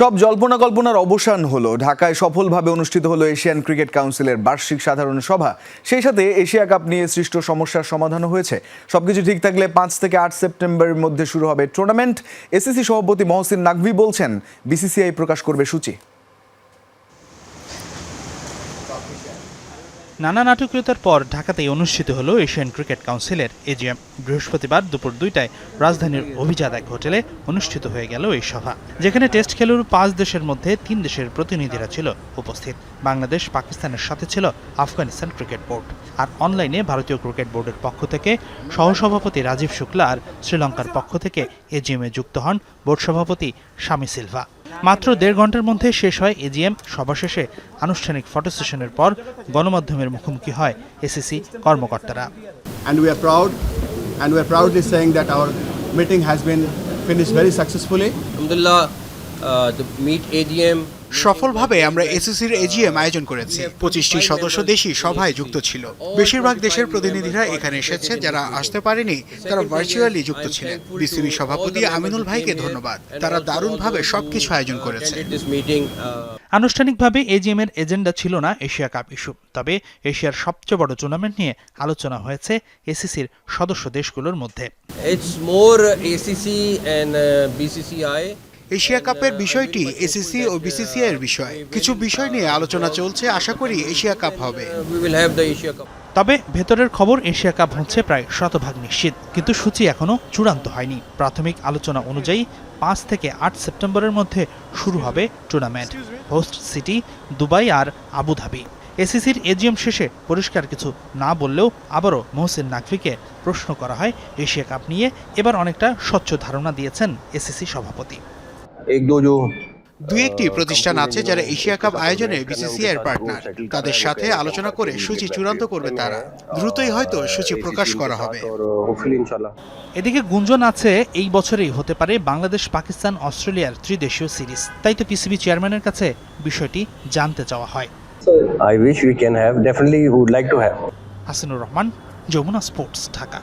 সব জল্পনা কল্পনার অবসান হলো। ঢাকায় সফলভাবে অনুষ্ঠিত হলো এশিয়ান ক্রিকেট কাউন্সিলের বার্ষিক সাধারণ সভা। সেই সাথে এশিয়া কাপ নিয়ে সৃষ্ট সমস্যার সমাধানও হয়েছে। সবকিছু ঠিক থাকলে পাঁচ থেকে আট সেপ্টেম্বরের মধ্যে শুরু হবে টুর্নামেন্ট এসিসি সভাপতি মহসিন নাকভি বলছেন, বিসিসিআই প্রকাশ করবে সূচি। নানা নাটকীয়তার পর ঢাকাতেই অনুষ্ঠিত হলো এশিয়ান ক্রিকেট কাউন্সিলের এজিএম। বৃহস্পতিবার দুপুর দুইটায় রাজধানীর অভিজাত এক হোটেলে অনুষ্ঠিত হয়ে গেল এই সভা, যেখানে টেস্ট খেলুর পাঁচ দেশের মধ্যে তিন দেশের প্রতিনিধিরা ছিল উপস্থিত। বাংলাদেশ, পাকিস্তানের সাথে ছিল আফগানিস্তান ক্রিকেট বোর্ড। আর অনলাইনে ভারতীয় ক্রিকেট বোর্ডের পক্ষ থেকে সহসভাপতি রাজীব শুক্লা আর শ্রীলঙ্কার পক্ষ থেকে এজিএমে যুক্ত হন বোর্ড সভাপতি স্বামী সিলভা। মাত্র দেড় ঘণ্টার মধ্যে শেষ হয় এজিএম সভা শেষে আনুষ্ঠানিক ফটো সেশনের পর গণমাধ্যমের মুখোমুখি হয় এসিসি কর্মকর্তারা and we are proud and we are proudly saying that our meeting has been finished very successfully Alhamdulillah, uh, the meet AGM. সফলভাবে আমরা এসএসসির এজিএম আয়োজন করেছি। পঁচিশটি সদস্য দেশই সভায় যুক্ত ছিল। বেশিরভাগ দেশের প্রতিনিধিরা এখানে এসেছে যারা আসতে পারেনি তারা ভার্চুয়ালি যুক্ত ছিলেন। বিসিবি সভাপতি আমিনুল ভাইকে ধন্যবাদ। তারা দারুণভাবে সবকিছু আয়োজন করেছে। আনুষ্ঠানিকভাবে এজিএম এর এজেন্ডা ছিল না এশিয়া কাপ ইস্যু তবে এশিয়ার সবচেয়ে বড় টুর্নামেন্ট নিয়ে আলোচনা হয়েছে এসিসির সদস্য দেশগুলোর মধ্যে. এশিয়া কাপের বিষয়টি এসিসি ও বিসিসিআই এর বিষয়। কিছু বিষয় নিয়ে আলোচনা চলছে আশা করি এশিয়া কাপ হবে। তবে ভেতরের খবর এশিয়া কাপ হচ্ছে প্রায় শতভাগ নিশ্চিত কিন্তু সূচি এখনও চূড়ান্ত হয়নি। প্রাথমিক আলোচনা অনুযায়ী পাঁচ থেকে আট সেপ্টেম্বরের মধ্যে শুরু হবে টুর্নামেন্ট হোস্ট সিটি দুবাই আর আবুধাবি। এসিসির এজিএম শেষে পরিষ্কার কিছু না বললেও আবারও মোহসেন নাকভিকে প্রশ্ন করা হয় এশিয়া কাপ নিয়ে এবার অনেকটা স্বচ্ছ ধারণা দিয়েছেন এসিসি সভাপতি। দুই একটি প্রতিষ্ঠান আছে যারা এশিয়া কাপ আয়োজনে বিসিসিআই পার্টনার তাদের সাথে আলোচনা করে সূচি চূড়ান্ত করবে তারা। দ্রুতই হয়তো সূচি প্রকাশ করা হবে। এদিকে গুঞ্জন আছে এই বছরেই হতে পারে বাংলাদেশ পাকিস্তান অস্ট্রেলিয়ার ত্রিদেশীয় সিরিজ। তাই তো পিসিবি চেয়ারম্যানের কাছে বিষয়টি জানতে চাওয়া হয়। I wish we can have definitely would like to have Hasanur Rahman Jamuna sports Dhaka.